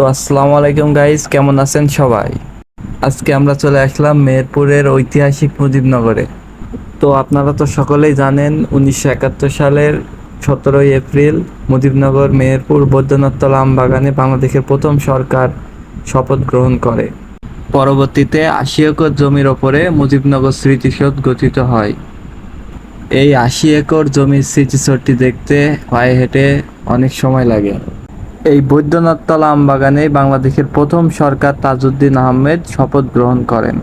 তো আসসালামু আলাইকুম গাইস কেমন আছেন সবাই? আজকে আমরা চলে আসলাম মেহেরপুরের ঐতিহাসিক মুজিবনগরে। তো আপনারা তো সকলেই জানেন, উনিশশো একাত্তর সালের সতেরোই এপ্রিল মুজিবনগর, মেহেরপুর, বৈদ্যনাথতলা আমবাগানে বাংলাদেশের প্রথম সরকার শপথ গ্রহণ করে। পরবর্তীতে আশি একর জমির ওপরে মুজিবনগর স্মৃতিসৌধ গঠিত হয়। এই আশি একর জমির স্মৃতিসৌধটি দেখতে, পায়ে হেঁটে অনেক সময় লাগে। এই বৈদ্যনাথ তলা আমবাগানে বাংলাদেশের প্রথম সরকার তাজউদ্দিন আহমেদ শপথ গ্রহণ করেন।